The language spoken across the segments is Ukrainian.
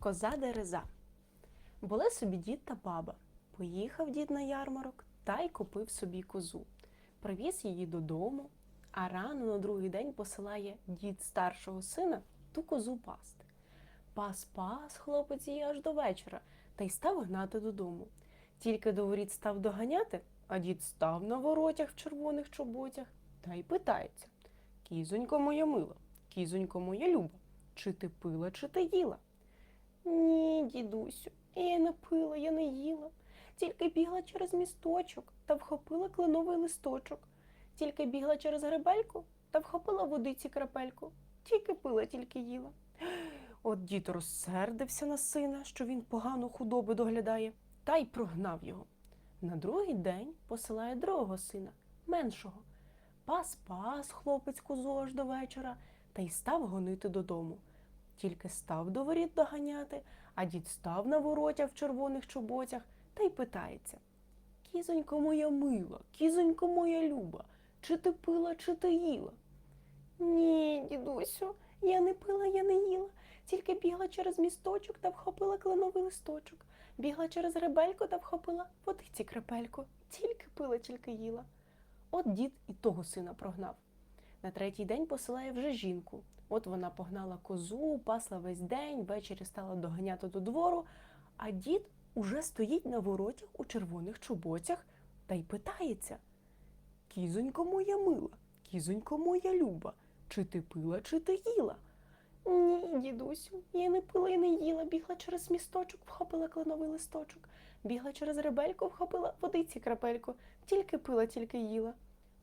Коза дереза. Були собі дід та баба. Поїхав дід на ярмарок та й купив собі козу. Привіз її додому, а рано на другий день посилає дід старшого сина ту козу пасти. Пас пас хлопець її аж до вечора та й став гнати додому. Тільки до воріт став доганяти, а дід став на воротях в червоних чоботях та й питається: Кізонько моя мила, кізонько моя люба, чи ти пила, чи ти їла? Ні, дідусю, я не пила, я не їла. Тільки бігла через місточок та вхопила кленовий листочок. Тільки бігла через гребельку та вхопила водиці крапельку. Тільки пила, тільки їла. От дід розсердився на сина, що він погано худоби доглядає, та й прогнав його. На другий день посилає другого сина, меншого. Пас пас хлопець козу аж до вечора та й став гонити додому. Тільки став до воріт доганяти, а дід став на воротях в червоних чоботях та й питається. Кізонько моя мила, кізонько моя люба, чи ти пила, чи ти їла? Ні, дідусю, я не пила, я не їла, тільки бігла через місточок та вхопила кленовий листочок, бігла через ребельку та вхопила водиці крапельку, тільки пила, тільки їла. От дід і того сина прогнав. На третій день посилає вже жінку. От вона погнала козу, пасла весь день, ввечері стала доганяти до двору, а дід уже стоїть на воротях у червоних чоботях та й питається: Кізонько моя мила, кізонько моя люба, чи ти пила, чи ти їла? Ні, дідусю, я не пила і не їла, бігла через місточок, вхопила кленовий листочок, бігла через ребельку, вхопила водиці крапельку, тільки пила, тільки їла.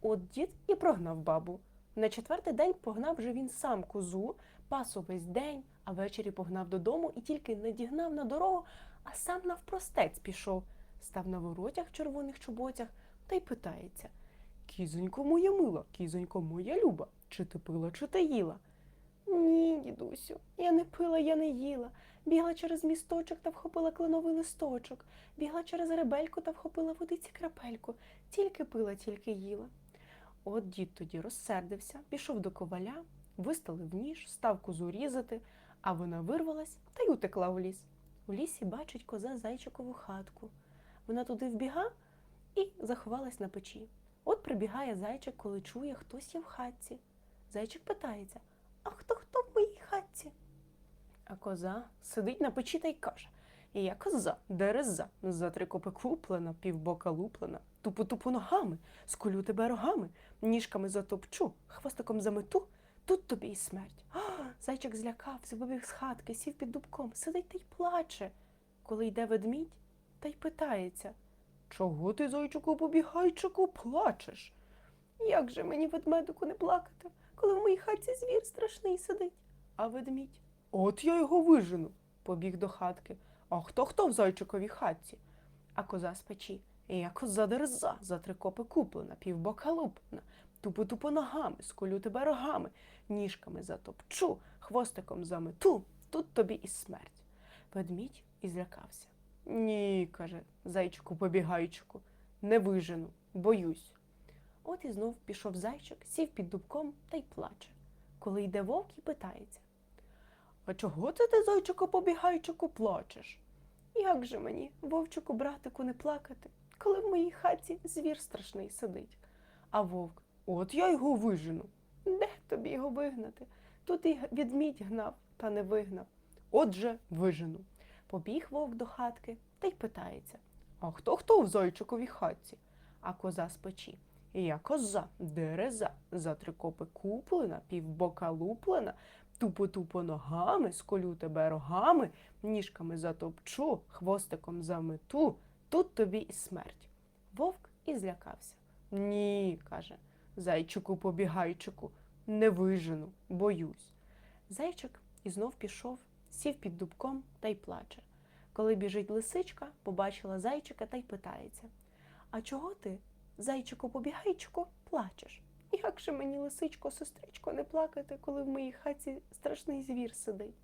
От дід і прогнав бабу. На четвертий день погнав вже він сам козу, пас увесь день, а ввечері погнав додому і тільки не дігнав на дорогу, а сам навпростець пішов, став на воротях в червоних чоботях та й питається: Кізонько моя мила, кізонько моя люба, чи ти пила, чи ти їла? Ні, дідусю, я не пила, я не їла. Бігла через місточок та вхопила кленовий листочок, бігла через ребельку та вхопила водиці крапельку, тільки пила, тільки їла. От дід тоді розсердився, пішов до коваля, виставив ніж, став козу різати, а вона вирвалась та й утекла в ліс. У лісі бачить коза зайчикову хатку. Вона туди вбіга і заховалась на печі. От прибігає зайчик, коли чує, хтось є в хатці. Зайчик питається: А хто хто в моїй хатці? А коза сидить на печі та й каже: Я коза, дереза, за три копи куплена, півбока луплена, тупу-тупу ногами, скулю тебе рогами, ніжками затопчу, хвостиком замету, тут тобі і смерть. А, зайчик злякався, вибіг з хатки, сів під дубком, сидить та й плаче. Коли йде ведмідь, та й питається Чого ти, зайчику, побігайчику, плачеш? Як же мені, ведмедику, не плакати, коли в моїй хатці звір страшний сидить? А ведмідь От я його вижену, побіг до хатки. А хто хто в зайчиковій хатці? А коза з печі. Я коза дерза, за три копи куплена, півбока луплена, тупо тупо ногами, сколю тебе рогами, ніжками затопчу, хвостиком замету, тут тобі і смерть. Ведмідь і злякався. Ні, каже зайчику побігайчику, не вижену, боюсь. От і знов пішов зайчик, сів під дубком та й плаче. Коли йде вовк і питається. А чого це ти, зайчику побігайчику, плачеш? Як же мені, вовчику, братику, не плакати, коли в моїй хаті звір страшний сидить? А вовк, от я його вижену. Де тобі його вигнати? Тут і відмідь гнав, та не вигнав. Отже, вижену. Побіг вовк до хатки та й питається: А хто хто в зайчиковій хатці? А коза з печі. Я коза, дереза, за три копи куплена, півбока луплена, тупо-тупо ногами, сколю тебе рогами, ніжками затопчу, хвостиком замету, тут тобі і смерть. Вовк і злякався. Ні, каже, зайчику побігайчику, не вижену, боюсь. Зайчик і знов пішов, сів під дубком та й плаче. Коли біжить лисичка, побачила зайчика та й питається: А чого ти, зайчику побігайчику, плачеш? Як же мені, лисичко, сестричко, не плакати, коли в моїй хаті страшний звір сидить?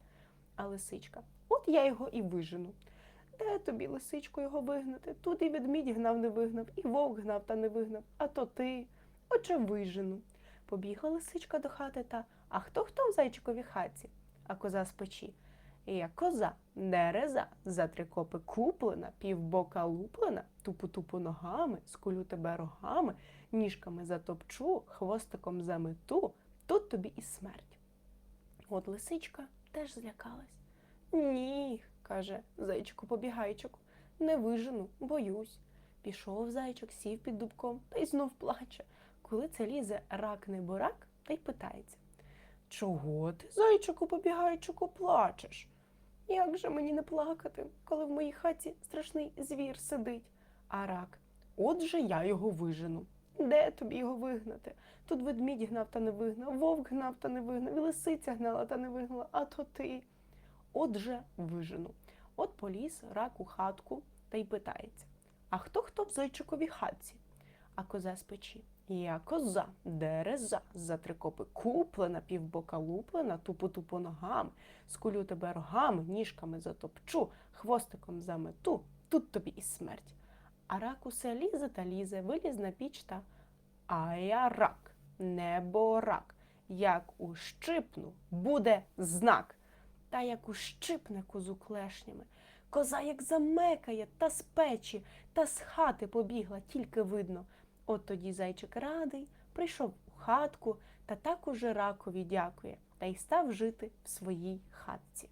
А лисичка, от я його і вижену. Де тобі, лисичко, його вигнати? Тут і ведмідь гнав, не вигнав, і вовк гнав та не вигнав, а то ти. Отже, вижену. Побігла лисичка до хати та а хто хто в зайчиковій хатці? А коза з печі. Я коза, дереза, за три копи куплена, півбока луплена, тупу-тупу ногами, скулю тебе рогами, ніжками затопчу, хвостиком замету, тут тобі і смерть. От лисичка теж злякалась. Ні, каже зайчику побігайчику, не вижену, боюсь. Пішов зайчик, сів під дубком та й знов плаче. Коли це лізе рак не бурак, та й питається. Чого ти, зайчику побігайчику, плачеш? Як же мені не плакати, коли в моїй хаті страшний звір сидить? А рак, отже я його вижену. Де тобі його вигнати? Тут ведмідь гнав та не вигнав, вовк гнав та не вигнав, і лисиця гнала та не вигнала, а то ти. Отже, вижену. От поліз рак у хатку та й питається: А хто хто в зайчиковій хатці? А коза з печі. Я коза, дереза, за три копи куплена, півбока луплена, тупо-тупо ногами, скулю тебе рогами, ніжками затопчу, хвостиком замету, тут тобі і смерть. А рак усе лізе та лізе, виліз на піч та а я рак, небо рак. Як ущипну, буде знак. Та як ущипне козу клешнями. Коза як замекає, та з печі, та з хати побігла, тільки видно. От тоді зайчик радий, прийшов у хатку та так уже ракові дякує, та й став жити в своїй хатці.